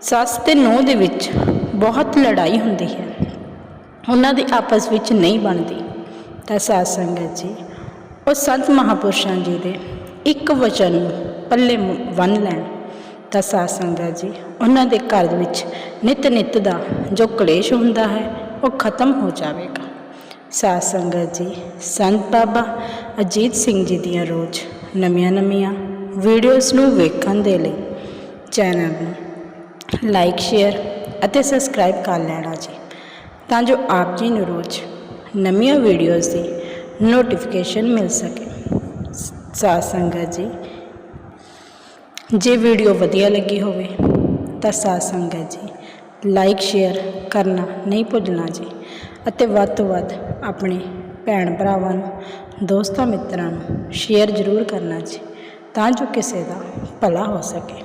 ਸੱਸ ਤੇ ਨੂੰਹ ਦੇ ਵਿੱਚ ਬਹੁਤ ਲੜਾਈ ਹੁੰਦੀ ਹੈ। ਉਹਨਾਂ ਦੀ ਆਪਸ ਵਿੱਚ ਨਹੀਂ ਬਣਦੀ। ਤਾਂ ਸਾਧ ਸੰਗਤ ਜੀ, ਉਹ ਸੰਤ ਮਹਾਪੁਰਸ਼ਾਂ ਜੀ ਦੇ ਇੱਕ ਵਚਨ ਨੂੰ ਪੱਲੇ ਬੰਨ ਲੈਣ। ਤਾਂ ਸਾਧ ਸੰਗਤ ਜੀ, ਉਹਨਾਂ ਦੇ ਘਰ ਵਿੱਚ ਨਿਤ ਨਿਤ ਦਾ ਜੋ ਕਲੇਸ਼ ਹੁੰਦਾ ਹੈ, ਉਹ ਖਤਮ ਹੋ ਜਾਵੇਗਾ। ਸਾਧ ਸੰਗਤ ਜੀ, ਸੰਤ ਬਾਬਾ ਅਜੀਤ ਸਿੰਘ ਜੀ ਦੀਆਂ ਰੋਜ਼ ਨਵੀਆਂ ਨਵੀਆਂ ਵੀਡੀਓਜ਼ ਨੂੰ ਵੇਖਣ ਦੇ ਲਈ ਚੈਨਲ ਨੂੰ ਲਾਈਕ, ਸ਼ੇਅਰ ਅਤੇ ਸਬਸਕ੍ਰਾਈਬ ਕਰ ਲੈਣਾ ਜੀ। ਤਾਂ ਜੋ ਆਪ ਜੀ ਨੂੰ ਰੋਜ਼ ਨਵੀਆਂ ਵੀਡੀਓਜ਼ ਦੀ ਨੋਟੀਫਿਕੇਸ਼ਨ ਮਿਲ ਸਕੇ। ਸਾਧ ਸੰਗਤ ਜੀ, ਜੇ ਵੀਡੀਓ ਵਧੀਆ ਲੱਗੀ ਹੋਵੇ ਤਾਂ ਸਾਧ ਸੰਗਤ ਜੀ, ਲਾਈਕ, ਸ਼ੇਅਰ ਕਰਨਾ ਨਹੀਂ ਭੁੱਲਣਾ ਜੀ ਅਤੇ ਵੱਧ ਤੋਂ ਵੱਧ ਆਪਣੇ ਭੈਣ ਭਰਾਵਾਂ ਨੂੰ, ਦੋਸਤਾਂ ਮਿੱਤਰਾਂ ਨੂੰ ਸ਼ੇਅਰ ਜ਼ਰੂਰ ਕਰਨਾ ਜੀ ਤਾਂ ਜੋ ਕਿਸੇ ਦਾ ਭਲਾ ਹੋ ਸਕੇ।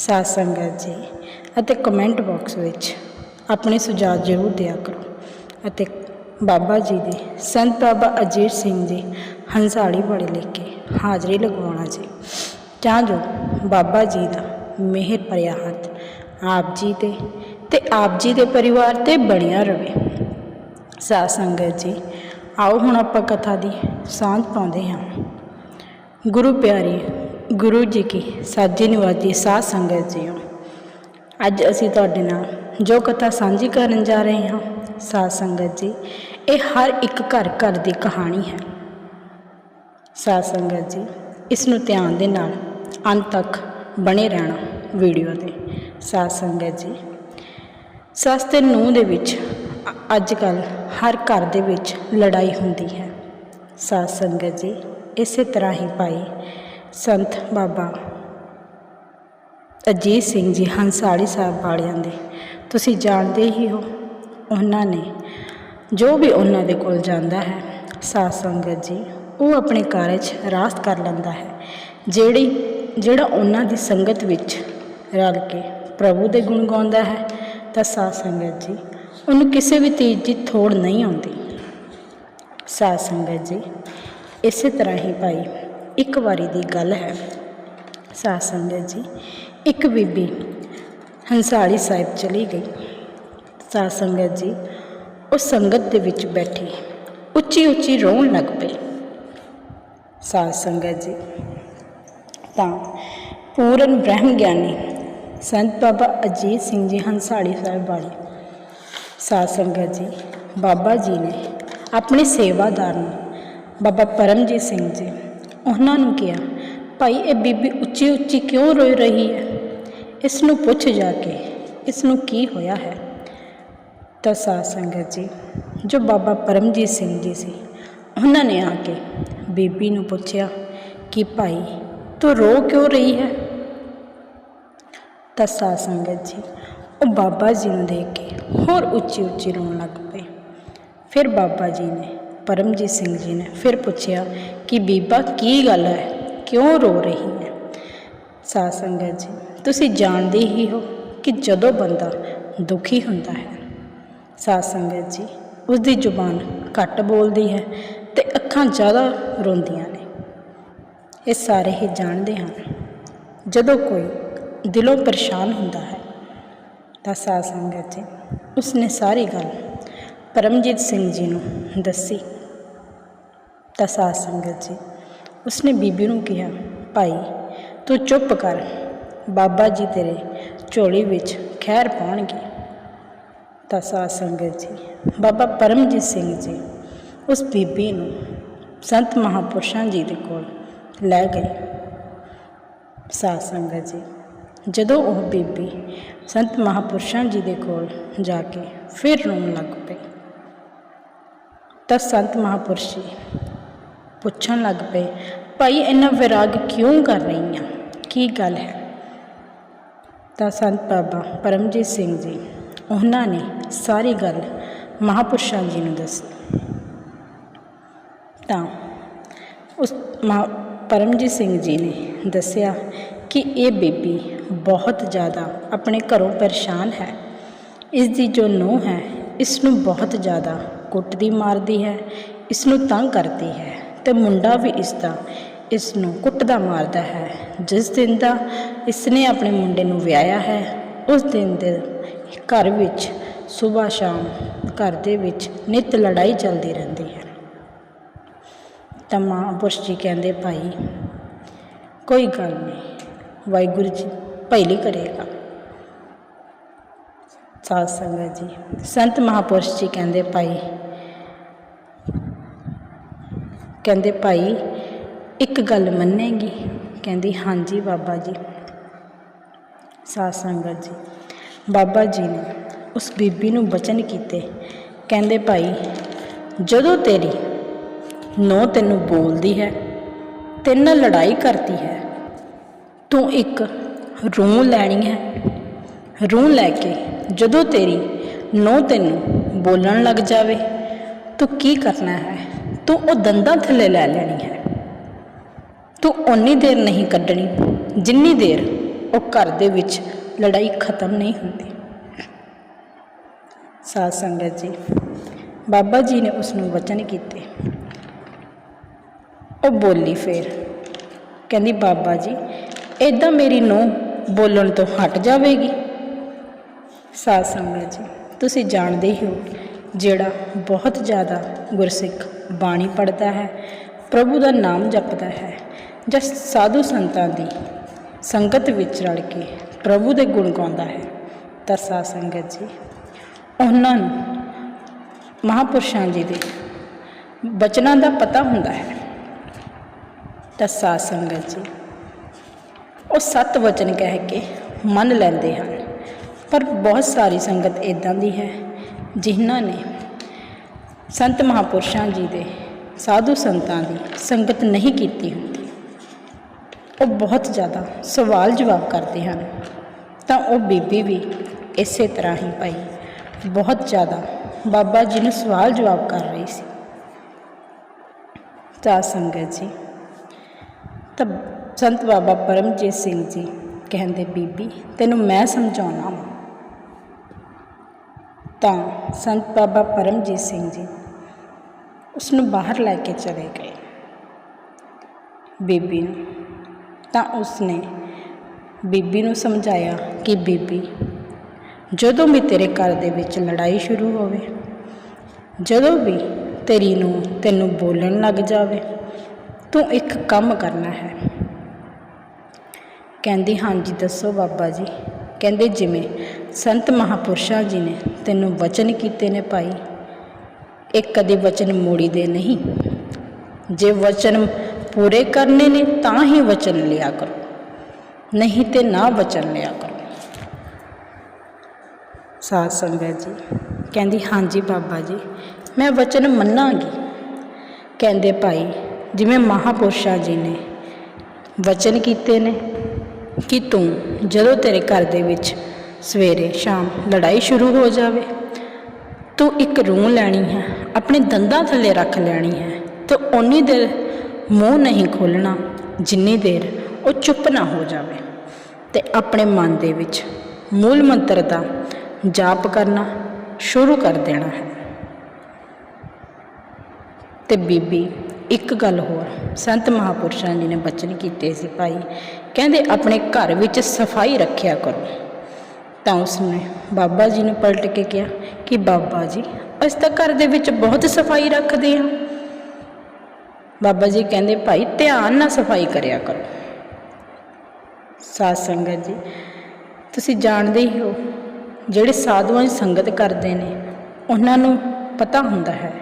ਸਾਧ ਸੰਗਤ ਜੀ, ਅਤੇ ਕਮੈਂਟ ਬਾਕਸ ਵਿੱਚ ਆਪਣੇ ਸੁਝਾਅ ਜ਼ਰੂਰ ਦਿਆ ਕਰੋ। ਅਤੇ ਬਾਬਾ ਜੀ ਦੇ, ਸੰਤ ਬਾਬਾ ਅਜੀਤ ਸਿੰਘ ਜੀ ਹੰਸਾਲੀ ਪੜ੍ਹ ਲਿਖ ਕੇ ਹਾਜ਼ਰੀ ਲਗਵਾਉਣਾ ਜੀ। ਤਾਂ ਜੋ ਬਾਬਾ ਜੀ ਦਾ ਮਿਹਰ ਭਰਿਆ ਹੱਥ ਆਪ ਜੀ ਤੇ ਤੇ ਆਪ ਜੀ ਦੇ ਪਰਿਵਾਰ ਤੇ ਬਣਿਆ ਰਵੇ। ਸਾਧ ਸੰਗਤ ਜੀ, ਆਓ ਹੁਣ ਆਪਾਂ ਕਥਾ ਦੀ ਸਾਂਝ ਪਾਉਂਦੇ ਹਾਂ। ਗੁਰੂ ਪਿਆਰੀ ਗੁਰੂ ਜੀ ਕੀ ਸਾਜੀ ਨਿਵਾਜੀ ਸਾਧ ਸੰਗਤ ਜੀਓ। ਅੱਜ ਅਸੀਂ ਤੁਹਾਡੇ ਨਾਲ ਜੋ ਕਥਾ ਸਾਂਝੀ ਕਰਨ ਜਾ ਰਹੇ ਹਾਂ, ਸਾਧ ਸੰਗਤ ਜੀ, ਇਹ ਹਰ ਇੱਕ ਘਰ ਘਰ ਦੀ ਕਹਾਣੀ ਹੈ। ਸਾਧ ਸੰਗਤ ਜੀ, ਇਸ ਨੂੰ ਧਿਆਨ ਦੇ ਨਾਲ ਅੰਤ ਤੱਕ ਬਣੇ ਰਹਿਣਾ ਵੀਡੀਓ ਦੇ ਸਾਧ ਸੰਗਤ ਜੀ, ਸੱਸ ਤੇ ਨੂੰਹ ਦੇ ਵਿੱਚ ਅੱਜ ਕੱਲ ਹਰ ਘਰ ਦੇ ਵਿੱਚ ਲੜਾਈ ਹੁੰਦੀ ਹੈ। ਸਾਧ ਸੰਗਤ ਜੀ, ਇਸੇ ਤਰ੍ਹਾਂ ਹੀ ਭਾਈ ਸੰਤ ਬਾਬਾ ਅਜੀਤ ਸਿੰਘ ਜੀ ਹੰਸਾਲੀ ਸਾਹਿਬ ਵਾਲਿਆਂ ਦੇ। ਤੁਸੀਂ ਜਾਣਦੇ ਹੀ ਹੋ, ਉਹਨਾਂ ਨੇ ਜੋ ਵੀ ਉਹਨਾਂ ਦੇ ਕੋਲ ਜਾਂਦਾ ਹੈ, ਸਾਧ ਸੰਗਤ ਜੀ, ਉਹ ਆਪਣੇ ਕਾਰਜ ਰਾਸਤ ਕਰ ਲੈਂਦਾ ਹੈ, ਜਿਹੜੀ, ਜਿਹੜਾ ਉਹਨਾਂ ਦੀ ਸੰਗਤ ਵਿੱਚ ਰਲ ਕੇ ਪ੍ਰਭੂ ਦੇ ਗੁਣ ਗਾਉਂਦਾ ਹੈ, ਤਾਂ ਸਾਧ ਸੰਗਤ ਜੀ, ਉਹਨੂੰ ਕਿਸੇ ਵੀ ਚੀਜ਼ ਦੀ ਥੋੜ ਨਹੀਂ ਆਉਂਦੀ। ਸਾਧ ਸੰਗਤ ਜੀ, ਇਸੇ ਤਰ੍ਹਾਂ ਹੀ ਭਾਈ ਇੱਕ ਵਾਰੀ ਦੀ ਗੱਲ ਹੈ। ਸਾਧ ਸੰਗਤ ਜੀ, ਇੱਕ ਬੀਬੀ ਹੰਸਾਲੀ ਸਾਹਿਬ ਚਲੀ ਗਈ। ਸਾਧ ਸੰਗਤ ਜੀ, ਉਹ ਸੰਗਤ ਦੇ ਵਿੱਚ ਬੈਠੀ ਉੱਚੀ ਉੱਚੀ ਰੋਣ ਲੱਗ ਪਈ। ਸਾਧ ਸੰਗਤ ਜੀ, ਤਾਂ ਪੂਰਨ ਬ੍ਰਹਮ ਗਿਆਨੀ ਸੰਤ ਬਾਬਾ ਅਜੀਤ ਸਿੰਘ ਜੀ ਹੰਸਾਲੀ ਸਾਹਿਬ ਵਾਲੇ ਸਾਧ ਸੰਗਤ ਜੀ, ਬਾਬਾ ਜੀ ਨੇ ਆਪਣੇ ਸੇਵਾਦਾਰ ਨੂੰ ਬਾਬਾ ਪਰਮਜੀਤ ਸਿੰਘ ਜੀ ਉਹਨਾਂ ਨੂੰ ਕਿਹਾ, ਭਾਈ, ਇਹ ਬੀਬੀ ਉੱਚੀ ਉੱਚੀ ਕਿਉਂ ਰੋ ਰਹੀ ਹੈ? ਇਸ ਨੂੰ ਪੁੱਛ ਜਾ ਕੇ, ਇਸ ਨੂੰ ਕੀ ਹੋਇਆ ਹੈ? ਤਾਂ ਸਾਧ ਸੰਗਤ ਜੀ, ਜੋ ਬਾਬਾ ਪਰਮਜੀਤ ਸਿੰਘ ਜੀ ਸੀ, ਉਹਨਾਂ ਨੇ ਆ ਕੇ ਬੀਬੀ ਨੂੰ ਪੁੱਛਿਆ ਕਿ, ਭਾਈ, ਤੂੰ ਰੋ ਕਿਉਂ ਰਹੀ ਹੈ? ਤਾਂ ਸਾਧ ਸੰਗਤ ਜੀ, ਉਹ ਬਾਬਾ ਜੀ ਨੂੰ ਦੇਖ ਕੇ ਹੋਰ ਉੱਚੀ ਉੱਚੀ ਰੋਣ ਲੱਗ ਪਏ। ਫਿਰ ਬਾਬਾ ਜੀ ਨੇ ਪਰਮਜੀਤ ਸਿੰਘ ਜੀ ਨੇ ਫਿਰ ਪੁੱਛਿਆ ਕਿ ਬੀਬਾ ਕੀ ਗੱਲ ਹੈ? ਕਿਉਂ ਰੋ ਰਹੀ ਹੈ? ਸਾਧ ਸੰਗਤ ਜੀ, ਤੁਸੀਂ ਜਾਣਦੇ ਹੀ ਹੋ ਕਿ ਜਦੋਂ ਬੰਦਾ ਦੁਖੀ ਹੁੰਦਾ ਹੈ, ਸਾਧ ਸੰਗਤ ਜੀ ਉਸ ਦੀ ਜ਼ੁਬਾਨ ਘੱਟ ਬੋਲਦੀ ਹੈ ਤੇ ਅੱਖਾਂ ਜ਼ਿਆਦਾ ਰੋਂਦੀਆਂ ਨੇ। ਇਹ ਸਾਰੇ ਹੀ ਜਾਣਦੇ ਹਨ। ਜਦੋਂ ਕੋਈ ਦਿਲੋਂ ਪਰੇਸ਼ਾਨ ਹੁੰਦਾ ਹੈ, ਤਾਂ ਸਾਧ ਸੰਗਤ ਜੀ, ਉਸਨੇ ਸਾਰੀ ਗੱਲ ਪਰਮਜੀਤ ਸਿੰਘ ਜੀ ਨੂੰ ਦੱਸੀ। ਤਾਂ ਸਾਧ ਸੰਗਤ ਜੀ। ਉਸਨੇ ਬੀਬੀ ਨੂੰ ਕਿਹਾ, ਭਾਈ, ਤੂੰ ਚੁੱਪ ਕਰ। ਬਾਬਾ ਜੀ ਤੇਰੇ ਝੋਲੀ ਵਿੱਚ ਖੈਰ ਪਾਉਣਗੇ। ਤਾਂ ਸਾਧ ਸੰਗਤ ਜੀ, ਬਾਬਾ ਪਰਮਜੀਤ ਸਿੰਘ ਜੀ, ਉਸ ਬੀਬੀ ਨੂੰ ਸੰਤ ਮਹਾਪੁਰਸ਼ਾਂ ਜੀ ਦੇ ਕੋਲ ਲੈ ਗਏ। ਸਾਧ ਸੰਗਤ ਜੀ, ਜਦੋਂ ਉਹ ਬੀਬੀ ਸੰਤ ਮਹਾਪੁਰਸ਼ਾਂ ਜੀ ਦੇ ਕੋਲ ਜਾ ਕੇ ਫਿਰ ਰੋਣ ਲੱਗ ਪਈ, ਤਾਂ ਸੰਤ ਮਹਾਪੁਰਸ਼ ਜੀ ਪੁੱਛਣ ਲੱਗ ਪਏ, ਭਾਈ, ਇੰਨਾ ਵਿਰਾਗ ਕਿਉਂ ਕਰ ਰਹੀ ਆ? ਕੀ ਗੱਲ ਹੈ? ਤਾਂ ਸੰਤ ਬਾਬਾ ਪਰਮਜੀਤ ਸਿੰਘ ਜੀ, ਉਹਨਾਂ ਨੇ ਸਾਰੀ ਗੱਲ ਮਹਾਪੁਰਸ਼ਾਂ ਜੀ ਨੂੰ ਦੱਸੀ। ਤਾਂ ਉਸ ਮਹਾ ਪਰਮਜੀਤ ਸਿੰਘ ਜੀ ਨੇ ਦੱਸਿਆ ਕਿ ਇਹ ਬੀਬੀ ਬਹੁਤ ਜ਼ਿਆਦਾ ਆਪਣੇ ਘਰੋਂ ਪਰੇਸ਼ਾਨ ਹੈ। ਇਸ ਦੀ ਜੋ ਨੂੰਹ ਹੈ, ਇਸ ਨੂੰ ਬਹੁਤ ਜ਼ਿਆਦਾ ਕੁੱਟਦੀ ਮਾਰਦੀ ਹੈ, ਇਸ ਨੂੰ ਤੰਗ ਕਰਦੀ ਹੈ। ਤੇ ਮੁੰਡਾ ਵੀ ਇਸ ਦਾ ਇਸ ਨੂੰ ਕੁੱਟਦਾ ਮਾਰਦਾ ਹੈ। ਜਿਸ ਦਿਨ ਦਾ ਇਸ ਨੇ ਆਪਣੇ ਮੁੰਡੇ ਨੂੰ ਵਿਆਹਿਆ ਹੈ, ਉਸ ਦਿਨ ਦੇ ਘਰ ਵਿੱਚ ਸਵੇਰ ਸ਼ਾਮ ਘਰ ਦੇ ਵਿੱਚ ਨਿਤ ਲੜਾਈ ਚੱਲਦੀ ਰਹਿੰਦੀ ਹੈ। ਤਾਂ ਮਹਾਂਪੁਰਸ਼ ਜੀ ਕਹਿੰਦੇ, ਭਾਈ, ਕੋਈ ਗੱਲ ਨਹੀਂ, ਵਾਹਿਗੁਰੂ ਜੀ ਪਹਿਲੀ ਕਰੇਗਾ। ਸਾਧ ਸੰਗਤ ਜੀ, ਸੰਤ ਮਹਾਂਪੁਰਸ਼ ਜੀ ਕਹਿੰਦੇ, ਭਾਈ ਕਹਿੰਦੇ, ਭਾਈ, ਇੱਕ ਗੱਲ ਮੰਨੇਗੀ? ਕਹਿੰਦੀ, ਹਾਂਜੀ ਬਾਬਾ ਜੀ। ਸਾਧ ਸੰਗਤ ਜੀ, ਬਾਬਾ ਜੀ ਨੇ ਉਸ ਬੀਬੀ ਨੂੰ ਬਚਨ ਕੀਤੇ। ਕਹਿੰਦੇ, ਭਾਈ, ਜਦੋਂ ਤੇਰੀ ਨੋ ਤੈਨੂੰ ਬੋਲਦੀ ਹੈ, ਤੇਰੇ ਨਾਲ ਲੜਾਈ ਕਰਦੀ ਹੈ, ਤੂੰ ਇੱਕ ਰੂੰ ਲੈਣੀ ਹੈ। ਰੂੰ ਲੈ ਕੇ ਜਦੋਂ ਤੇਰੀ ਨੋ ਤੈਨੂੰ ਬੋਲਣ ਲੱਗ ਜਾਵੇ, ਤੂੰ ਕੀ ਕਰਨਾ ਹੈ? ਤੂੰ ਉਹ ਦੰਦਾਂ ਥੱਲੇ ਲੈ ਲੈਣੀ ਹੈ। ਤੂੰ ਓਨੀ ਦੇਰ ਨਹੀਂ ਕੱਢਣੀ, ਜਿੰਨੀ ਦੇਰ ਉਹ ਘਰ ਦੇ ਵਿੱਚ ਲੜਾਈ ਖਤਮ ਨਹੀਂ ਹੁੰਦੀ। ਸਾਧ ਸੰਗਤ ਜੀ, ਬਾਬਾ ਜੀ ਨੇ ਉਸ ਨੂੰ ਵਚਨ ਕੀਤੇ। ਉਹ ਬੋਲੀ ਫੇਰ, ਕਹਿੰਦੀ, ਬਾਬਾ ਜੀ ਇਦਾਂ ਮੇਰੀ ਨੂੰਹ ਬੋਲਣ ਤੋਂ ਹਟ ਜਾਵੇਗੀ? ਸਾਧ ਸੰਗਤ ਜੀ, ਤੁਸੀਂ ਜਾਣਦੇ ਹੀ ਹੋ ਜਿਹੜਾ ਬਹੁਤ ਜ਼ਿਆਦਾ ਗੁਰਸਿੱਖ ਬਾਣੀ ਪੜ੍ਹਦਾ ਹੈ, ਪ੍ਰਭੂ ਦਾ ਨਾਮ ਜਪਦਾ ਹੈ। ਜਾਂ ਸਾਧੂ ਸੰਤਾਂ ਦੀ ਸੰਗਤ ਵਿੱਚ ਰਲ ਕੇ ਪ੍ਰਭੂ ਦੇ ਗੁਣ ਗਾਉਂਦਾ ਹੈ। ਤਾਂ ਸਾਧ ਸੰਗਤ ਜੀ, ਉਹਨਾਂ ਨੂੰ ਮਹਾਪੁਰਸ਼ਾਂ ਜੀ ਦੇ ਬਚਨਾਂ ਦਾ ਪਤਾ ਹੁੰਦਾ ਹੈ। ਤਾਂ ਸਾਧ ਸੰਗਤ ਜੀ, ਉਹ ਸਤ ਵਚਨ ਕਹਿ ਕੇ ਮੰਨ ਲੈਂਦੇ ਹਨ, ਪਰ ਬਹੁਤ ਸਾਰੀ ਸੰਗਤ ਇਦਾਂ ਦੀ ਹੈ, ਜਿਨ੍ਹਾਂ ਨੇ ਸੰਤ ਮਹਾਪੁਰਸ਼ਾਂ ਜੀ ਦੇ ਸਾਧੂ ਸੰਤਾਂ ਦੀ ਸੰਗਤ ਨਹੀਂ ਕੀਤੀ ਹੁੰਦੀ। ਉਹ ਬਹੁਤ ਜ਼ਿਆਦਾ ਸਵਾਲ ਜਵਾਬ ਕਰਦੇ ਹਨ। ਤਾਂ ਉਹ ਬੀਬੀ ਵੀ ਇਸੇ ਤਰ੍ਹਾਂ ਹੀ ਭਾਈ, ਬਹੁਤ ਜ਼ਿਆਦਾ ਬਾਬਾ ਜੀ ਨੂੰ ਸਵਾਲ ਜਵਾਬ ਕਰ ਰਹੀ ਸੀ। ਤਾਂ ਸੰਗਤ ਜੀ, ਤਾਂ ਸੰਤ ਬਾਬਾ ਪਰਮਜੀਤ ਸਿੰਘ ਜੀ ਕਹਿੰਦੇ, ਬੀਬੀ, ਤੈਨੂੰ ਮੈਂ ਸਮਝਾਉਣਾ ਵਾ। ਤਾਂ ਸੰਤ ਬਾਬਾ ਪਰਮਜੀਤ ਸਿੰਘ ਜੀ ਉਸ ਨੂੰ ਬਾਹਰ ਲੈ ਕੇ ਚਲੇ ਗਏ। ਬੀਬੀ ਨੂੰ। ਤਾਂ ਉਸ ਨੇ ਬੀਬੀ ਨੂੰ ਸਮਝਾਇਆ ਕਿ, ਬੀਬੀ, ਜਦੋਂ ਵੀ ਤੇਰੇ ਘਰ ਦੇ ਵਿੱਚ ਲੜਾਈ ਸ਼ੁਰੂ ਹੋਵੇ, ਜਦੋਂ ਵੀ ਤੇਰੀ ਨੂੰ ਤੈਨੂੰ ਬੋਲਣ ਲੱਗ ਜਾਵੇ, ਤੂੰ ਇੱਕ ਕੰਮ ਕਰਨਾ ਹੈ। ਕਹਿੰਦੀ, ਹਾਂਜੀ, ਦੱਸੋ ਬਾਬਾ ਜੀ। ਕਹਿੰਦੇ, ਜਿਵੇਂ ਸੰਤ ਮਹਾਪੁਰਸ਼ਾਂ ਜੀ ਨੇ ਤੈਨੂੰ ਵਚਨ ਕੀਤੇ ਨੇ ਭਾਈ ਇਹ ਕਦੇ ਵਚਨ ਮੋੜੀ ਦੇ ਨਹੀਂ। ਜੇ ਵਚਨ ਪੂਰੇ ਕਰਨੇ ਨੇ, ਤਾਂ ਹੀ ਵਚਨ ਲਿਆ ਕਰੋ। ਨਹੀਂ ਤੇ ਨਾ ਵਚਨ ਲਿਆ ਕਰੋ। ਸਾਧ ਸੰਗਤ ਜੀ, ਕਹਿੰਦੀ, ਹਾਂਜੀ ਬਾਬਾ ਜੀ, ਮੈਂ ਵਚਨ ਮੰਨਾਂਗੀ। ਕਹਿੰਦੇ, ਭਾਈ, ਜਿਵੇਂ ਮਹਾਪੁਰਸ਼ਾਂ ਜੀ ਨੇ ਵਚਨ ਕੀਤੇ ਨੇ ਕਿ ਤੂੰ ਜਦੋਂ ਤੇਰੇ ਘਰ ਦੇ ਵਿੱਚ ਸਵੇਰੇ ਸ਼ਾਮ ਲੜਾਈ ਸ਼ੁਰੂ ਹੋ ਜਾਵੇ ਤੂੰ ਇੱਕ ਰੂੰ ਲੈਣੀ ਹੈ, ਆਪਣੇ ਦੰਦਾਂ ਥੱਲੇ ਰੱਖ ਲੈਣੀ ਹੈ ਤੇ ਓਨੀ ਦੇਰ ਮੂੰਹ ਨਹੀਂ ਖੋਲਣਾ ਜਿੰਨੀ ਦੇਰ ਉਹ ਚੁੱਪ ਨਾ ਹੋ ਜਾਵੇ। ਤੇ ਆਪਣੇ ਮਨ ਦੇ ਵਿੱਚ ਮੂਲ ਮੰਤਰ ਦਾ ਜਾਪ ਕਰਨਾ ਸ਼ੁਰੂ ਕਰ ਦੇਣਾ ਹੈ। ਤੇ ਬੀਬੀ, ਇੱਕ ਗੱਲ ਹੋਰ, ਸੰਤ ਮਹਾਪੁਰਸ਼ਾਂ ਜੀ ਨੇ ਬਚਨ ਕੀਤੇ ਸੀ ਭਾਈ, ਕਹਿੰਦੇ ਆਪਣੇ ਘਰ ਵਿੱਚ ਸਫ਼ਾਈ ਰੱਖਿਆ ਕਰੋ। ਤਾਂ ਉਸਨੇ ਬਾਬਾ ਜੀ ਨੂੰ ਪਲਟ ਕੇ ਕਿਹਾ ਕਿ ਬਾਬਾ ਜੀ, ਅਸੀਂ ਤਾਂ ਘਰ ਦੇ ਵਿੱਚ ਬਹੁਤ ਸਫ਼ਾਈ ਰੱਖਦੇ ਹਾਂ। ਬਾਬਾ ਜੀ ਕਹਿੰਦੇ, ਭਾਈ, ਧਿਆਨ ਨਾਲ ਸਫ਼ਾਈ ਕਰਿਆ ਕਰੋ। ਸਾਧ ਸੰਗਤ ਜੀ, ਤੁਸੀਂ ਜਾਣਦੇ ਹੀ ਹੋ, ਜਿਹੜੇ ਸਾਧੂਆਂ ਦੀ ਸੰਗਤ ਕਰਦੇ ਨੇ, ਉਹਨਾਂ ਨੂੰ ਪਤਾ ਹੁੰਦਾ ਹੈ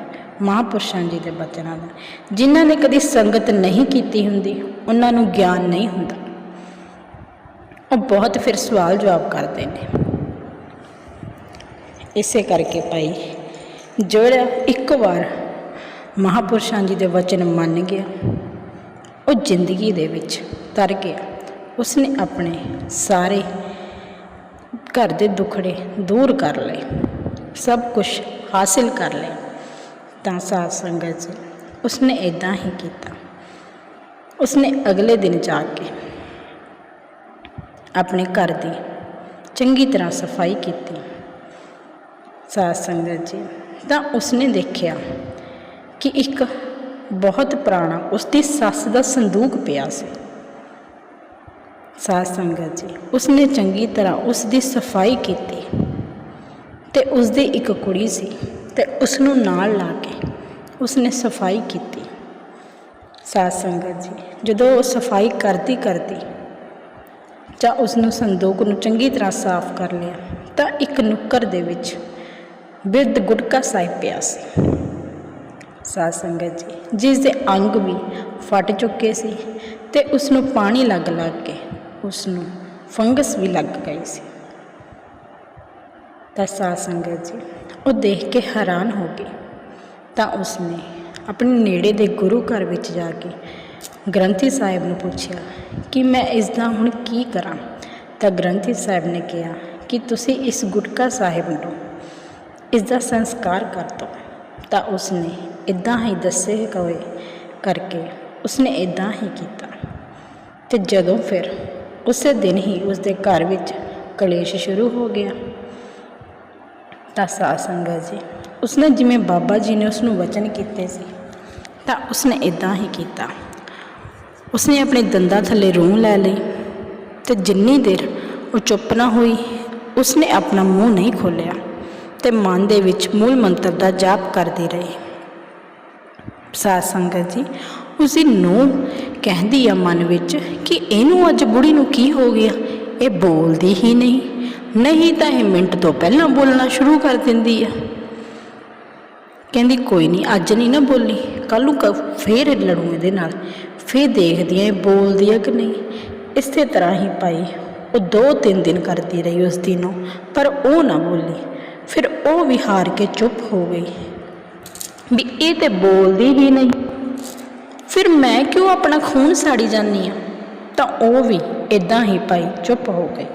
ਮਹਾਪੁਰਸ਼ਾਂ ਜੀ ਦੇ ਬਚਨਾਂ ਦਾ। ਜਿਨ੍ਹਾਂ ਨੇ ਕਦੀ ਸੰਗਤ ਨਹੀਂ ਕੀਤੀ ਹੁੰਦੀ, ਉਹਨਾਂ ਨੂੰ ਗਿਆਨ ਨਹੀਂ ਹੁੰਦਾ। ਉਹ ਬਹੁਤ ਫਿਰ ਸਵਾਲ ਜਵਾਬ ਕਰਦੇ ਨੇ। ਇਸੇ ਕਰਕੇ ਭਾਈ, ਜਿਹੜਾ ਇੱਕ ਵਾਰ ਮਹਾਪੁਰਸ਼ਾਂ ਜੀ ਦੇ ਵਚਨ ਮੰਨ ਗਿਆ, ਉਹ ਜ਼ਿੰਦਗੀ ਦੇ ਵਿੱਚ ਤਰ ਗਿਆ। ਉਸਨੇ ਆਪਣੇ ਸਾਰੇ ਘਰ ਦੇ ਦੁਖੜੇ ਦੂਰ ਕਰ ਲਏ, ਸਭ ਕੁਝ ਹਾਸਿਲ ਕਰ ਲਿਆ ਤਾਂ ਸਾਧ ਸੰਗਤ ਜੀ, ਉਸਨੇ ਇਦਾਂ ਹੀ ਕੀਤਾ। ਉਸਨੇ ਅਗਲੇ ਦਿਨ ਜਾ ਕੇ ਆਪਣੇ ਘਰ ਦੀ ਚੰਗੀ ਤਰ੍ਹਾਂ ਸਫ਼ਾਈ ਕੀਤੀ। ਸਾਧ ਸੰਗਤ ਜੀ, ਤਾਂ ਉਸਨੇ ਦੇਖਿਆ ਕਿ ਇੱਕ ਬਹੁਤ ਪੁਰਾਣਾ ਉਸਦੀ ਸੱਸ ਦਾ ਸੰਦੂਕ ਪਿਆ ਸੀ। ਸਾਧ ਸੰਗਤ ਜੀ, ਉਸਨੇ ਚੰਗੀ ਤਰ੍ਹਾਂ ਉਸ ਦੀ ਸਫ਼ਾਈ ਕੀਤੀ ਤੇ ਉਸ ਦੀ ਇੱਕ ਕੁੜੀ ਸੀ ਤੇ ਉਸ ਨੂੰ ਨਾਲ ਲਾ ਕੇ ਉਸਨੇ ਸਫ਼ਾਈ ਕੀਤੀ। ਸਾਧ ਸੰਗਤ ਜੀ, ਜਦੋਂ ਉਹ ਸਫ਼ਾਈ ਕਰਦੀ ਕਰਦੀ ਜਾਂ ਉਸ ਨੂੰ ਸੰਦੂਕ ਨੂੰ ਚੰਗੀ ਤਰ੍ਹਾਂ ਸਾਫ਼ ਕਰ ਲਿਆ ਤਾਂ ਇੱਕ ਨੁੱਕਰ ਦੇ ਵਿੱਚ ਬਿਰਧ ਗੁਟਕਾ ਸਾਹਿਬ ਪਿਆ ਸੀ। ਸਾਧ ਸੰਗਤ ਜੀ, ਜਿਸ ਦੇ ਅੰਗ ਵੀ ਫਟ ਚੁੱਕੇ ਸੀ ਤੇ ਉਸ ਨੂੰ ਪਾਣੀ ਲੱਗ ਲੱਗ ਕੇ ਉਸ ਨੂੰ ਫੰਗਸ ਵੀ ਲੱਗ ਗਈ ਸੀ। ਤਾਂ ਸਾਧ ਸੰਗਤ ਜੀ, ਉਹ ਦੇਖ ਕੇ ਹੈਰਾਨ ਹੋ ਗਈ ਤਾਂ ਉਸਨੇ ਆਪਣੇ ਨੇੜੇ ਦੇ ਗੁਰੂ ਘਰ ਵਿੱਚ ਜਾ ਕੇ ਗ੍ਰੰਥੀ ਸਾਹਿਬ ਨੂੰ ਪੁੱਛਿਆ ਕਿ ਮੈਂ ਇਸ ਦਾ ਹੁਣ ਕੀ ਕਰਾਂ? ਤਾਂ ਗ੍ਰੰਥੀ ਸਾਹਿਬ ਨੇ ਕਿਹਾ ਕਿ ਤੁਸੀਂ ਇਸ ਗੁਟਕਾ ਸਾਹਿਬ ਨੂੰ ਇਸ ਦਾ ਸੰਸਕਾਰ ਕਰ ਦਿਓ। ਤਾਂ ਉਸਨੇ ਇਦਾਂ ਹੀ ਦੱਸੇ ਹੋਏ ਕਰਕੇ ਉਸਨੇ ਇਦਾਂ ਹੀ ਕੀਤਾ। ਤੇ ਜਦੋਂ ਫਿਰ ਉਸੇ ਦਿਨ ਹੀ ਉਸਦੇ ਘਰ ਵਿੱਚ ਕਲੇਸ਼ ਸ਼ੁਰੂ ਹੋ ਗਿਆ। ਤਾਂ ਸਾਧ ਸੰਗਤ ਜੀ, ਉਸਨੇ ਜਿਵੇਂ ਬਾਬਾ ਜੀ ਨੇ ਉਸ ਨੂੰ ਵਚਨ ਕੀਤੇ ਸੀ, ਤਾਂ ਉਸਨੇ ਇਦਾਂ ਹੀ ਕੀਤਾ। ਉਸਨੇ ਆਪਣੇ ਦੰਦਾਂ ਥੱਲੇ ਰੂੰ ਲੈ ਲਈ ਤੇ ਜਿੰਨੀ ਦੇਰ ਉਹ ਚੁੱਪ ਨਾ ਹੋਈ, ਉਸਨੇ ਆਪਣਾ ਮੂੰਹ ਨਹੀਂ ਖੋਲਿਆ ਤੇ ਮਨ ਦੇ ਵਿੱਚ ਮੂਲ ਮੰਤਰ ਦਾ ਜਾਪ ਕਰਦੀ ਰਹੀ। ਸਾਧ ਸੰਗਤ ਜੀ, ਉਸਦੀ ਨੂੰ ਕਹਿੰਦੀ ਆ ਮਨ ਵਿੱਚ ਕਿ ਇਹਨੂੰ ਅੱਜ ਬੁੜੀ ਨੂੰ ਕੀ ਹੋ ਗਿਆ? ਇਹ ਬੋਲਦੀ ਹੀ ਨਹੀਂ। ਨਹੀਂ ਤਾਂ ਇਹ ਮਿੰਟ ਤੋਂ ਪਹਿਲਾਂ ਬੋਲਣਾ ਸ਼ੁਰੂ ਕਰ ਦਿੰਦੀ ਆ। ਕਹਿੰਦੀ, ਕੋਈ ਨਹੀਂ, ਅੱਜ ਨਹੀਂ ਨਾ ਬੋਲੀ। ਕੱਲ ਨੂੰ ਕ- ਫੇਰ ਲੜੂ ਇਹਦੇ ਨਾਲ। ਫਿਰ ਦੇਖਦੀ ਆ ਇਹ ਬੋਲਦੀ ਆ ਕਿ ਨਹੀਂ? ਇਸੇ ਤਰ੍ਹਾਂ ਹੀ ਪਾਈ ਉਹ ਦੋ ਤਿੰਨ ਦਿਨ ਕਰਦੀ ਰਹੀ ਉਸ ਦੀ ਨੂੰ, ਪਰ ਉਹ ਨਾ ਬੋਲੀ। ਫਿਰ ਉਹ ਵੀ ਹਾਰ ਕੇ ਚੁੱਪ ਹੋ ਗਈ। ਵੀ ਇਹ ਤੇ ਬੋਲਦੀ ਹੀ ਨਹੀਂ। ਫਿਰ ਮੈਂ ਕਿਉਂ ਆਪਣਾ ਖੂਨ ਸਾੜੀ ਜਾਂਦੀ ਆ? ਤਾਂ ਉਹ ਵੀ ਇਦਾਂ ਹੀ ਪਾਈ ਚੁੱਪ ਹੋ ਗਈ।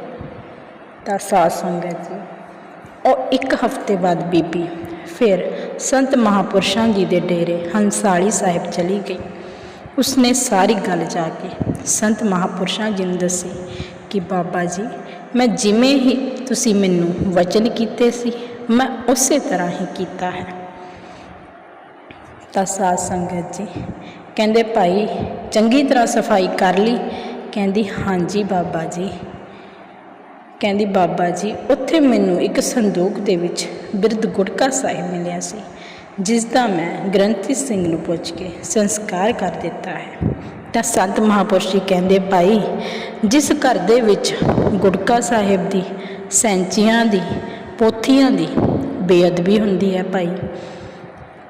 ਤਾਂ ਸਾਧ ਸੰਗਤ ਜੀ ਉਹ ਇੱਕ ਹਫ਼ਤੇ ਬਾਅਦ ਬੀਬੀ, ਫਿਰ ਸੰਤ ਮਹਾਪੁਰਸ਼ਾਂ ਜੀ ਦੇ ਡੇਰੇ ਹੰਸਾਲੀ ਸਾਹਿਬ ਚਲੀ ਗਈ। ਉਸਨੇ ਸਾਰੀ ਗੱਲ ਜਾ ਕੇ ਸੰਤ ਮਹਾਪੁਰਸ਼ਾਂ ਜੀ ਨੂੰ ਦੱਸੀ ਕਿ ਬਾਬਾ ਜੀ, ਮੈਂ ਜਿਵੇਂ ਹੀ ਤੁਸੀਂ ਮੈਨੂੰ ਵਚਨ ਕੀਤੇ ਸੀ, ਮੈਂ ਉਸੇ ਤਰ੍ਹਾਂ ਹੀ ਕੀਤਾ ਹੈ। ਤਾਂ ਸਾਧ ਸੰਗਤ ਜੀ, ਕਹਿੰਦੇ ਭਾਈ, ਚੰਗੀ ਤਰ੍ਹਾਂ ਸਫ਼ਾਈ ਕਰ ਲਈ। ਕਹਿੰਦੀ, ਹਾਂਜੀ ਬਾਬਾ ਜੀ। ਕਹਿੰਦੀ, ਬਾਬਾ ਜੀ, ਉੱਥੇ ਮੈਨੂੰ ਇੱਕ ਸੰਦੂਕ ਦੇ ਵਿੱਚ ਬਿਰਧ ਗੁਟਕਾ ਸਾਹਿਬ ਮਿਲਿਆ ਸੀ। ਜਿਸ ਦਾ ਮੈਂ ਗ੍ਰੰਥੀ ਸਿੰਘ ਨੂੰ ਪੁੱਛ ਕੇ ਸੰਸਕਾਰ ਕਰ ਦਿੱਤਾ ਹੈ। ਤਾਂ ਸੰਤ ਮਹਾਪੁਰਸ਼ ਜੀ ਕਹਿੰਦੇ, ਭਾਈ, ਜਿਸ ਘਰ ਦੇ ਵਿੱਚ ਗੁਟਕਾ ਸਾਹਿਬ ਦੀ, ਸੈਂਚੀਆਂ ਦੀ, ਪੋਥੀਆਂ ਦੀ ਬੇਅਦਬੀ ਹੁੰਦੀ ਹੈ ਭਾਈ,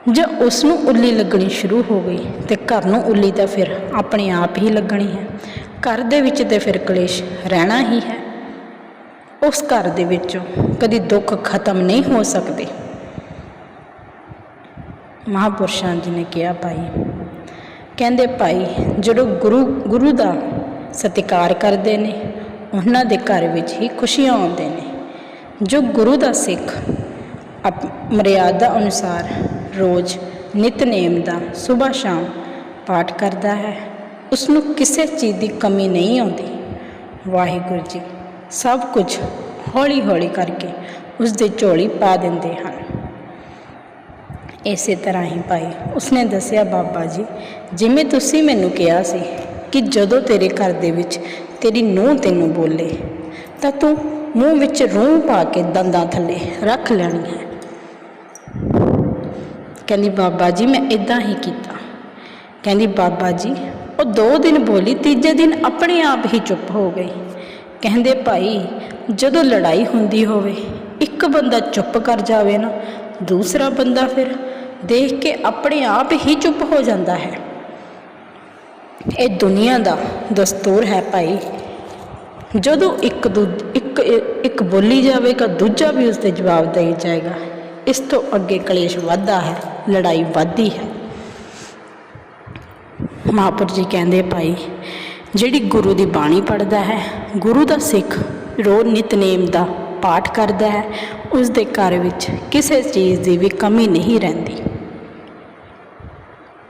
ਜੇ ਉਸ ਨੂੰ ਉੱਲੀ ਲੱਗਣੀ ਸ਼ੁਰੂ ਹੋ ਗਈ ਤੇ ਘਰ ਨੂੰ ਉੱਲੀ ਤਾਂ ਫਿਰ ਆਪਣੇ ਆਪ ਹੀ ਲੱਗਣੀ ਹੈ। ਘਰ ਦੇ ਵਿੱਚ ਤੇ ਫਿਰ ਕਲੇਸ਼ ਰਹਿਣਾ ਹੀ ਹੈ। ਉਸ ਘਰ ਦੇ ਵਿੱਚੋਂ ਕਦੀ ਦੁੱਖ ਖਤਮ ਨਹੀਂ ਹੋ ਸਕਦੇ। ਮਹਾਪੁਰਸ਼ਾਂ ਜੀ ਨੇ ਕਿਹਾ, ਭਾਈ। ਕਹਿੰਦੇ, ਭਾਈ, ਜਦੋਂ ਗੁਰੂ ਗੁਰੂ ਦਾ ਸਤਿਕਾਰ ਕਰਦੇ ਨੇ, ਉਹਨਾਂ ਦੇ ਘਰ ਵਿੱਚ ਹੀ ਖੁਸ਼ੀਆਂ ਆਉਂਦੇ ਨੇ। ਜੋ ਗੁਰੂ ਦਾ ਸਿੱਖ ਅਪ, ਮਰਿਆਦਾ ਅਨੁਸਾਰ ਰੋਜ਼ ਨਿਤਨੇਮ ਦਾ ਸਵੇਰ ਸ਼ਾਮ ਪਾਠ ਕਰਦਾ ਹੈ, ਉਸ ਨੂੰ ਕਿਸੇ ਚੀਜ਼ ਦੀ ਕਮੀ ਨਹੀਂ ਆਉਂਦੀ। ਵਾਹਿਗੁਰੂ ਜੀ, ਸਭ ਕੁਝ ਹੌਲੀ ਹੌਲੀ ਕਰਕੇ ਉਸ ਦੇ ਝੋਲੀ ਪਾ ਦਿੰਦੇ ਹਨ। ਇਸੇ ਤਰ੍ਹਾਂ ਹੀ ਭਾਈ, ਉਸਨੇ ਦੱਸਿਆ, ਬਾਬਾ ਜੀ, ਜਿਵੇਂ ਤੁਸੀਂ ਮੈਨੂੰ ਕਿਹਾ ਸੀ ਕਿ ਜਦੋਂ ਤੇਰੇ ਘਰ ਦੇ ਵਿੱਚ ਤੇਰੀ ਨੂੰਹ ਤੈਨੂੰ ਬੋਲੇ, ਤਾਂ ਤੂੰ ਮੂੰਹ ਵਿੱਚ ਰੂਹ ਪਾ ਕੇ ਦੰਦਾਂ ਥੱਲੇ ਰੱਖ ਲੈਣੀ ਹੈ। ਕਹਿੰਦੀ, ਬਾਬਾ ਜੀ, ਮੈਂ ਇਦਾਂ ਹੀ ਕੀਤਾ। ਕਹਿੰਦੀ, ਬਾਬਾ ਜੀ, ਉਹ ਦੋ ਦਿਨ ਬੋਲੀ, ਤੀਜੇ ਦਿਨ ਆਪਣੇ ਆਪ ਹੀ ਚੁੱਪ ਹੋ ਗਈ। ਕਹਿੰਦੇ, ਭਾਈ, ਜਦੋਂ ਲੜਾਈ ਹੁੰਦੀ ਹੋਵੇ, ਇੱਕ ਬੰਦਾ ਚੁੱਪ ਕਰ ਜਾਵੇ ਨਾ, ਦੂਸਰਾ ਬੰਦਾ ਫਿਰ ਦੇਖ ਕੇ ਆਪਣੇ ਆਪ ਹੀ ਚੁੱਪ ਹੋ ਜਾਂਦਾ ਹੈ। ਇਹ ਦੁਨੀਆ ਦਾ ਦਸਤੂਰ ਹੈ ਭਾਈ। ਜਦੋਂ ਇੱਕ ਦੂ, ਇੱਕ ਇੱਕ ਬੋਲੀ ਜਾਵੇਗਾ ਦੂਜਾ ਵੀ ਉਸ ਦੇ ਜਵਾਬ ਦੇਈ ਜਾਏਗਾ। ਇਸ ਤੋਂ ਅੱਗੇ ਕਲੇਸ਼ ਵੱਧਦਾ ਹੈ, ਲੜਾਈ ਵੱਧਦੀ ਹੈ। ਮਹਾਪੁਰ ਜੀ ਕਹਿੰਦੇ ਭਾਈ, ਜਿਹੜੀ ਗੁਰੂ ਦੀ ਬਾਣੀ ਪੜਦਾ ਹੈ, ਗੁਰੂ ਦਾ ਸਿੱਖ ਰੋਜ਼ ਨਿਤਨੇਮ ਦਾ ਪਾਠ ਕਰਦਾ ਹੈ ਉਸ ਦੇ ਘਰ ਵਿੱਚ ਕਿਸੇ ਚੀਜ਼ ਦੀ ਵੀ ਕਮੀ ਨਹੀਂ ਰਹਿੰਦੀ।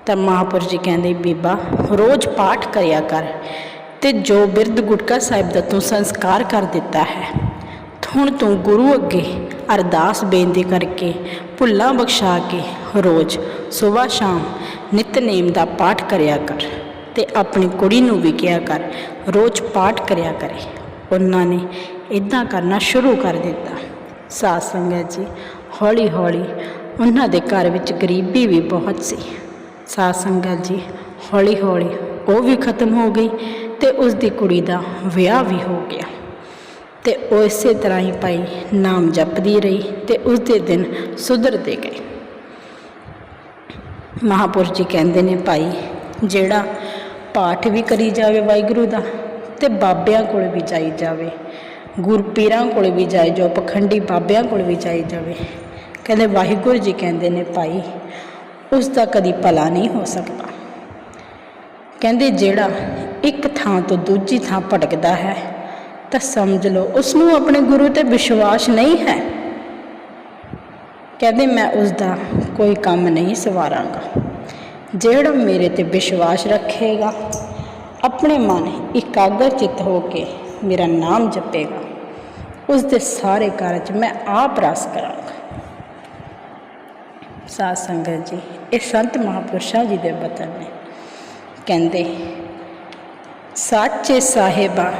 ਤਾਂ ਮਹਾਂਪੁਰਸ਼ ਜੀ ਕਹਿੰਦੇ, ਬੀਬਾ, ਰੋਜ਼ ਪਾਠ ਕਰਿਆ ਕਰ ਤੇ ਜੋ ਬਿਰਧ ਗੁਟਕਾ ਸਾਹਿਬ ਦਾ ਤੂੰ ਸੰਸਕਾਰ ਕਰ ਦਿੱਤਾ ਹੈ, ਹੁਣ ਤੂੰ ਗੁਰੂ ਅੱਗੇ ਅਰਦਾਸ ਬੇਨਤੀ ਕਰਕੇ ਭੁੱਲਾਂ ਬਖਸ਼ਾ ਕੇ ਰੋਜ਼ ਸਵੇਰ ਸ਼ਾਮ ਨਿਤਨੇਮ ਦਾ ਪਾਠ ਕਰਿਆ ਕਰ ਤੇ ਆਪਣੀ ਕੁੜੀ ਨੂੰ ਵੀ ਕਿਹਾ ਕਰ, ਰੋਜ਼ ਪਾਠ ਕਰਿਆ ਕਰੇ। ਉਹਨਾਂ ਨੇ ਇਦਾਂ ਕਰਨਾ ਸ਼ੁਰੂ ਕਰ ਦਿੱਤਾ। ਸਾਧ ਸੰਗਤ ਜੀ ਹੌਲੀ ਹੌਲੀ ਉਹਨਾਂ ਦੇ ਘਰ ਵਿੱਚ ਗਰੀਬੀ ਵੀ ਬਹੁਤ ਸੀ। ਸਾਧ ਸੰਗਤ ਜੀ ਹੌਲੀ ਹੌਲੀ ਉਹ ਵੀ ਖਤਮ ਹੋ ਗਈ ਤੇ ਉਸ ਦੀ ਕੁੜੀ ਦਾ ਵਿਆਹ ਵੀ ਹੋ ਗਿਆ। ਤੇ ਉਹ ਇਸੇ ਤਰ੍ਹਾਂ ਹੀ ਭਾਈ ਨਾਮ ਜਪਦੀ ਰਹੀ ਤੇ ਉਸ ਦੇ ਦਿਨ ਸੁਧਰਦੇ ਗਏ। ਮਹਾਪੁਰਸ਼ ਜੀ ਕਹਿੰਦੇ ਨੇ, ਭਾਈ, ਜਿਹੜਾ ਪਾਠ ਵੀ ਕਰੀ ਜਾਵੇ ਵਾਹਿਗੁਰੂ ਦਾ ਤੇ ਬਾਬਿਆਂ ਕੋਲ ਵੀ ਜਾਈ ਜਾਵੇ, ਗੁਰਪੀਰਾਂ ਕੋਲ ਵੀ ਜਾਈ ਜਾਓ ਪਖੰਡੀ ਬਾਬਿਆਂ ਕੋਲ ਵੀ ਜਾਈ ਜਾਵੇ। ਕਹਿੰਦੇ, ਵਾਹਿਗੁਰੂ ਜੀ ਕਹਿੰਦੇ ਨੇ, ਭਾਈ ਉਸ ਦਾ ਕਦੀ ਭਲਾ ਨਹੀਂ ਹੋ ਸਕਦਾ। ਕਹਿੰਦੇ, ਜਿਹੜਾ ਇੱਕ ਥਾਂ ਤੋਂ ਦੂਜੀ ਥਾਂ ਭਟਕਦਾ ਹੈ, ਤਾਂ ਸਮਝ ਲਓ ਉਸ ਨੂੰ ਆਪਣੇ ਗੁਰੂ ਤੇ ਵਿਸ਼ਵਾਸ ਨਹੀਂ ਹੈ। ਕਹਿੰਦੇ, ਮੈਂ ਉਸ ਦਾ ਕੋਈ ਕੰਮ ਨਹੀਂ ਸਵਾਰਾਂਗਾ। ਜਿਹੜਾ ਮੇਰੇ ਤੇ ਵਿਸ਼ਵਾਸ ਰੱਖੇਗਾ, ਆਪਣੇ ਮਨ ਇਕਾਗਰ ਚਿੱਤ ਹੋ ਕੇ ਮੇਰਾ ਨਾਮ ਜਪੇਗਾ। ਉਸ ਦੇ ਸਾਰੇ ਕਾਰਜ ਮੈਂ ਆਪ ਰਸ ਕਰਾਂਗਾ। ਸਾਧ ਸੰਗਤ ਜੀ, ਇਹ ਸੰਤ ਮਹਾਪੁਰਸ਼ਾਂ ਜੀ ਦੇ ਬਤਨ ਨੇ। ਕਹਿੰਦੇ, ਸਾਚੇ ਸਾਹਿਬਾ,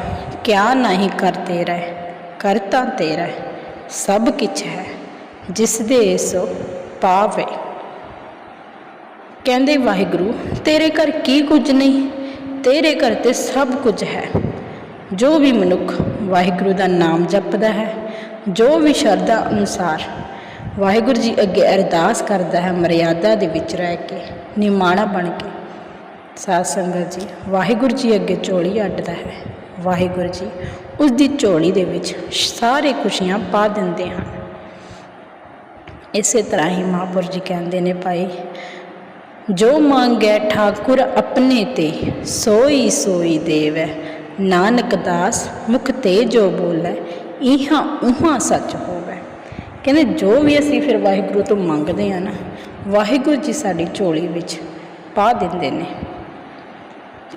ਕਿਆ ਨਹੀਂ ਕਰਤੇ ਰਹਿ ਕਰਤਾ ਤੇਰਾ ਸਭ ਕਿਛ ਹੈ ਜਿਸ ਦੇ ਸੋ ਪਾਵੇ। ਕਹਿੰਦੇ, ਵਾਹਿਗੁਰੂ, ਤੇਰੇ ਘਰ ਕੀ ਕੁਝ ਨਹੀਂ, ਤੇਰੇ ਘਰ ਤੇ ਸਭ ਕੁਝ ਹੈ। ਜੋ ਵੀ ਮਨੁੱਖ ਵਾਹਿਗੁਰੂ ਦਾ ਨਾਮ ਜਪਦਾ ਹੈ, ਜੋ ਵੀ ਸ਼ਰਧਾ ਅਨੁਸਾਰ ਵਾਹਿਗੁਰੂ ਜੀ ਅੱਗੇ ਅਰਦਾਸ ਕਰਦਾ ਹੈ ਮਰਿਆਦਾ ਦੇ ਵਿੱਚ ਰਹਿ ਕੇ, ਨਿਮਾਣਾ ਬਣ ਕੇ। ਸਾਧ ਸੰਗਤ ਜੀ, ਵਾਹਿਗੁਰੂ ਜੀ ਅੱਗੇ ਝੋਲੀ ਅੱਡਦਾ ਹੈ। ਵਾਹਿਗੁਰੂ ਜੀ ਉਸ ਦੀ ਝੋਲੀ ਦੇ ਵਿੱਚ ਸਾਰੇ ਖੁਸ਼ੀਆਂ ਪਾ ਦਿੰਦੇ ਹਨ। ਇਸੇ ਤਰ੍ਹਾਂ ਹੀ ਮਹਾਂਪੁਰ ਜੀ ਕਹਿੰਦੇ ਨੇ ਭਾਈ, ਜੋ ਮੰਗੈ ਠਾਕੁਰ ਆਪਣੇ ਤੇ, ਸੋਈ ਸੋਈ ਦੇਵੈ। ਨਾਨਕ ਦਾਸ ਮੁਖ ਤੇ ਜੋ ਬੋਲੇ, ਇਹਾਂ ਉਹਾਂ ਸੱਚ ਹੋਵੇ। ਕਹਿੰਦੇ ਜੋ ਵੀ ਅਸੀਂ ਫਿਰ ਵਾਹਿਗੁਰੂ ਤੋਂ ਮੰਗਦੇ ਆ ਨਾ, ਵਾਹਿਗੁਰੂ ਜੀ ਸਾਡੀ ਝੋਲੀ ਵਿੱਚ ਪਾ ਦਿੰਦੇ ਨੇ।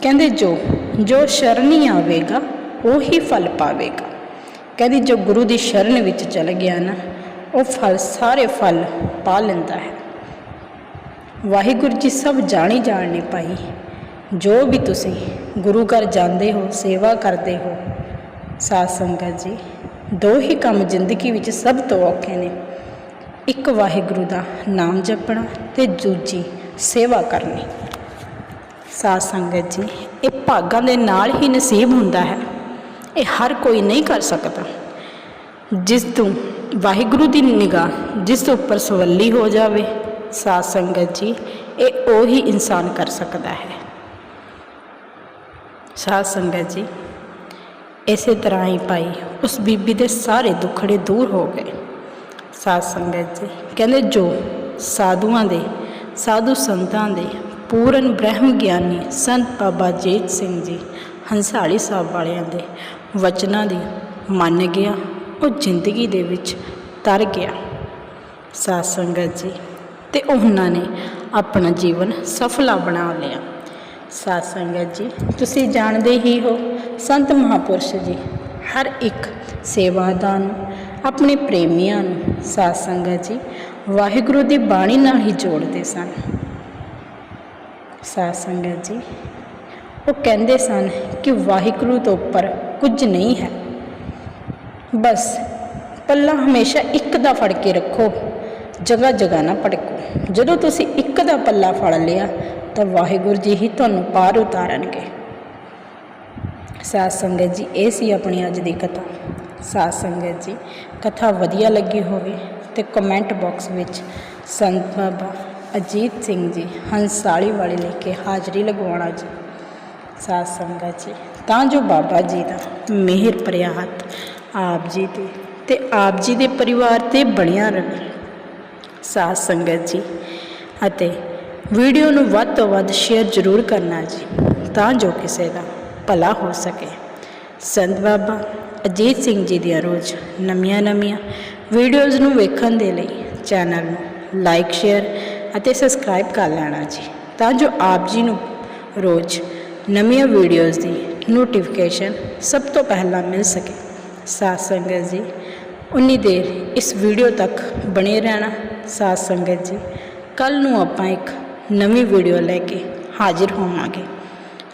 ਕਹਿੰਦੇ ਜੋ ਜੋ ਸ਼ਰਣੀ ਆਵੇਗਾ, ਉਹੀ ਫਲ ਪਾਵੇਗਾ। ਕਹਿੰਦੀ ਜੋ ਗੁਰੂ ਦੀ ਸ਼ਰਨ ਵਿੱਚ ਚਲ ਗਿਆ ਨਾ, ਉਹ ਫਲ, ਸਾਰੇ ਫਲ ਪਾ ਲੈਂਦਾ ਹੈ। ਵਾਹਿਗੁਰੂ ਜੀ ਸਭ ਜਾਣੀ ਜਾਣਨੇ ਪਾਈ ਜੋ ਵੀ ਤੁਸੀਂ ਗੁਰੂ ਘਰ ਜਾਂਦੇ ਹੋ, ਸੇਵਾ ਕਰਦੇ ਹੋ, ਸਾਧ ਸੰਗਤ ਜੀ ਦੋ ਹੀ ਕੰਮ ਜ਼ਿੰਦਗੀ ਵਿੱਚ ਸਭ ਤੋਂ ਔਖੇ ਨੇ। ਇੱਕ ਵਾਹਿਗੁਰੂ ਦਾ ਨਾਮ ਜਪਣਾ ਤੇ ਦੂਜੀ ਸੇਵਾ ਕਰਨੀ। ਸਾਧ ਸੰਗਤ ਜੀ, ਇਹ ਭਾਗਾਂ ਦੇ ਨਾਲ ਹੀ ਨਸੀਬ ਹੁੰਦਾ ਹੈ। ਇਹ ਹਰ ਕੋਈ ਨਹੀਂ ਕਰ ਸਕਦਾ। ਜਿਸ ਤੋਂ ਵਾਹਿਗੁਰੂ ਦੀ ਨਿਗਾਹ, ਜਿਸ ਦੇ ਉੱਪਰ ਸਵੱਲੀ ਹੋ ਜਾਵੇ, ਸਾਧ ਸੰਗਤ ਜੀ, ਇਹ ਉਹੀ ਇਨਸਾਨ ਕਰ ਸਕਦਾ ਹੈ। ਸਾਧ ਸੰਗਤ ਜੀ ਇਸੇ ਤਰ੍ਹਾਂ ਹੀ ਭਾਈ, ਉਸ ਬੀਬੀ ਦੇ ਸਾਰੇ ਦੁੱਖੜੇ ਦੂਰ ਹੋ ਗਏ। ਸਾਧ ਸੰਗਤ ਜੀ, ਕਹਿੰਦੇ ਜੋ ਸਾਧੂਆਂ ਦੇ, ਸਾਧੂ ਸੰਤਾਂ ਦੇ ਪੂਰਨ ਬ੍ਰਹਮ ਗਿਆਨੀ ਸੰਤ ਬਾਬਾ ਜੀਤ ਸਿੰਘ ਜੀ, ਹੰਸਾਲੀ ਸਾਹਿਬ ਵਾਲਿਆਂ ਦੇ ਵਚਨਾਂ ਦੀ ਮੰਨ ਗਿਆ, ਉਹ ਜ਼ਿੰਦਗੀ ਦੇ ਵਿੱਚ ਤਰ ਗਿਆ। ਸਾਧ ਸੰਗਤ ਜੀ, ਤੇ ਉਹਨਾਂ ਨੇ ਆਪਣਾ ਜੀਵਨ ਸਫਲਾ ਬਣਾ ਲਿਆ। ਸਾਧ ਸੰਗਤ ਜੀ, ਤੁਸੀਂ ਜਾਣਦੇ ਹੀ ਹੋ ਸੰਤ ਮਹਾਪੁਰਸ਼ ਜੀ, ਹਰ ਇੱਕ ਸੇਵਾਦਾਰ ਨੂੰ, ਆਪਣੇ ਪ੍ਰੇਮੀਆਂ ਨੂੰ, ਸਾਧ ਸੰਗਤ ਜੀ, ਵਾਹਿਗੁਰੂ ਦੀ ਬਾਣੀ ਨਾਲ ਹੀ ਜੋੜਦੇ ਸਨ। ਸਾਧ ਸੰਗਤ ਜੀ, ਉਹ ਕਹਿੰਦੇ ਸਨ ਕਿ ਵਾਹਿਗੁਰੂ ਤੋਂ ਉੱਪਰ ਕੁਝ ਨਹੀਂ ਹੈ। ਬਸ ਪੱਲਾ ਹਮੇਸ਼ਾ ਇੱਕ ਦਾ ਫੜ ਕੇ ਰੱਖੋ, ਜਗ੍ਹਾ ਜਗ੍ਹਾ ਨਾ ਭਟਕੋ ਜਦੋਂ ਤੁਸੀਂ ਇੱਕ ਦਾ ਪੱਲਾ ਫੜ ਲਿਆ, ਤਾਂ ਵਾਹਿਗੁਰੂ ਜੀ ਹੀ ਤੁਹਾਨੂੰ ਪਾਰ ਉਤਾਰਨਗੇ। ਸਾਧ ਸੰਗਤ ਜੀ, ਇਹ ਸੀ ਆਪਣੀ ਅੱਜ ਦੀ ਕਥਾ। ਸਾਧ ਸੰਗਤ ਜੀ, ਕਥਾ ਵਧੀਆ ਲੱਗੀ ਹੋਵੇ ਤੇ ਕਮੈਂਟ ਬਾਕਸ ਵਿੱਚ ਸੰਤ ਬਾਬਾ ਅਜੀਤ ਸਿੰਘ ਜੀ ਹੰਸਾਲੀ ਵਾਲੇ ਲਿਖ ਕੇ ਹਾਜ਼ਰੀ ਲਗਵਾਉਣਾ ਜੀ ਸਾਧ ਸੰਗਤ ਜੀ, ਤਾਂ ਜੋ ਬਾਬਾ ਜੀ ਦਾ ਮਿਹਰ ਭਰਿਆ ਹੱਥ ਆਪ ਜੀ ਤੇ ਤੇ ਆਪ ਜੀ ਦੇ ਪਰਿਵਾਰ ਤੇ ਬਣਿਆ ਰਹੇ। ਸਾਧ ਸੰਗਤ ਜੀ, ਅਤੇ ਵੀਡੀਓ ਨੂੰ ਵੱਧ ਤੋਂ ਵੱਧ ਸ਼ੇਅਰ ਜ਼ਰੂਰ ਕਰਨਾ ਜੀ, ਤਾਂ ਜੋ ਕਿਸੇ ਦਾ ਭਲਾ ਹੋ ਸਕੇ। ਸੰਤ ਬਾਬਾ ਅਜੀਤ ਸਿੰਘ ਜੀ ਦੀਆਂ ਰੋਜ਼ ਨਵੀਆਂ ਨਵੀਆਂ ਵੀਡੀਓਜ਼ ਨੂੰ ਵੇਖਣ ਦੇ ਲਈ ਚੈਨਲ ਨੂੰ ਲਾਈਕ ਸ਼ੇਅਰ ਅਤੇ ਸਬਸਕ੍ਰਾਈਬ ਕਰ ਲੈਣਾ ਜੀ, ਤਾਂ ਜੋ ਆਪ ਜੀ ਨੂੰ ਰੋਜ਼ ਨਵੀਆਂ ਵੀਡੀਓਜ਼ ਦੀ ਨੋਟੀਫਿਕੇਸ਼ਨ ਸਭ ਤੋਂ ਪਹਿਲਾਂ ਮਿਲ ਸਕੇ। ਸਾਧ ਸੰਗਤ ਜੀ, ਉਨੀ ਦੇਰ ਇਸ ਵੀਡੀਓ ਤੱਕ ਬਣੇ ਰਹਿਣਾ। ਸਾਧ ਸੰਗਤ ਜੀ ਕੱਲ ਨੂੰ ਆਪਾਂ ਇੱਕ ਨਵੀਂ ਵੀਡੀਓ ਲੈ ਕੇ ਹਾਜ਼ਰ ਹੋਵਾਂਗੇ।